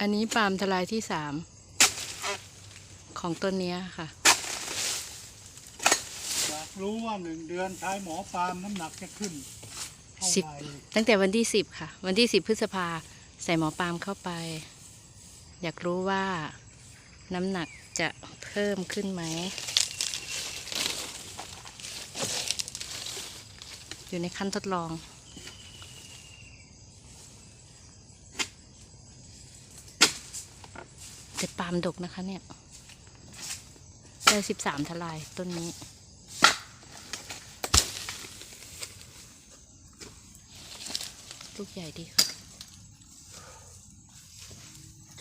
อันนี้ปาล์มทลายที่สามของต้นเนี้ยค่ะ อยากรู้ว่าหนึ่งเดือนใช้หมอปาล์มน้ำหนักจะขึ้นเท่าสิบ ไหร่ตั้งแต่วันที่สิบค่ะ วันที่สิบพฤษภาใส่หมอปาล์มเข้าไป อยากรู้ว่าน้ำหนักจะเพิ่มขึ้นไหม อยู่ในขั้นทดลอง แต่ปาล์มดกนะคะเนี่ยได้สิบสามทลายต้นนี้ ลูกใหญ่ดีค่ะ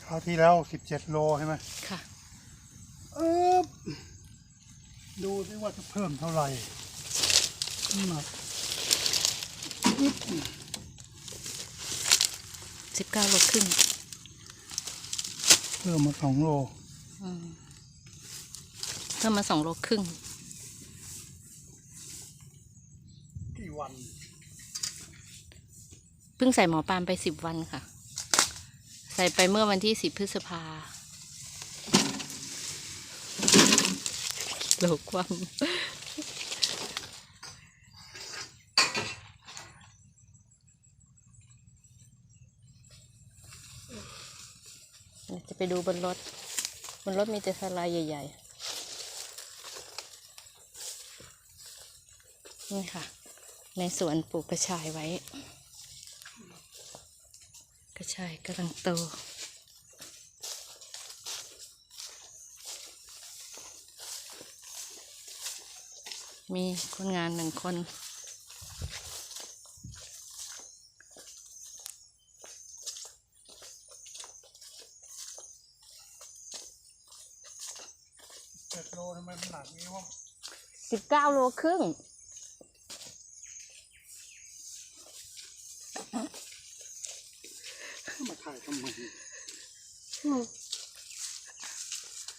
คราวที่แล้วสิบเจ็ดโลใช่ไหมค่ะ เออดูซิว่าจะเพิ่มเท่าไหร่น้ำหนักสิบเก้าโลครึ่งเพิ่มมาสองโลอืมเพิ่มมาสองโลครึ่ง กี่วัน เพิ่งใส่หมอปาล์มไปสิบวันค่ะ ใส่ไปเมื่อวันที่สิบพฤษภาโลความ จะไปดูบนรถ บนรถมีแต่สลายใหญ่ ๆ นี่ค่ะ ในสวนปลูกกระชายไว้ กระชายกำลังโตมีคนงานหนึ่งคน เจ็ดโลทำไมมันหนักนี้วะสิบเก้าโลครึ่ง มาถ่ายทำไม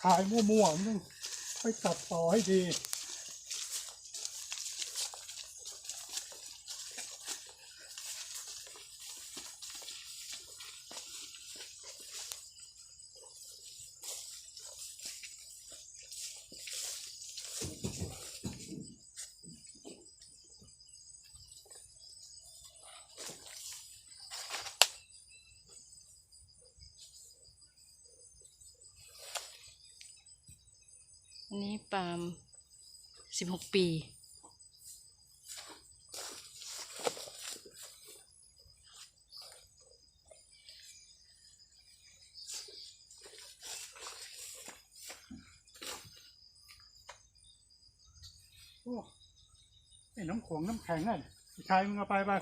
ถ่ายมั่วๆมันต้องไปตัดต่อให้ดี อันนี้ปาล์มสิบหกปี โอ้ไอ้น้ำขวงน้ำแข็งน่ะชายมึงเอาไปไป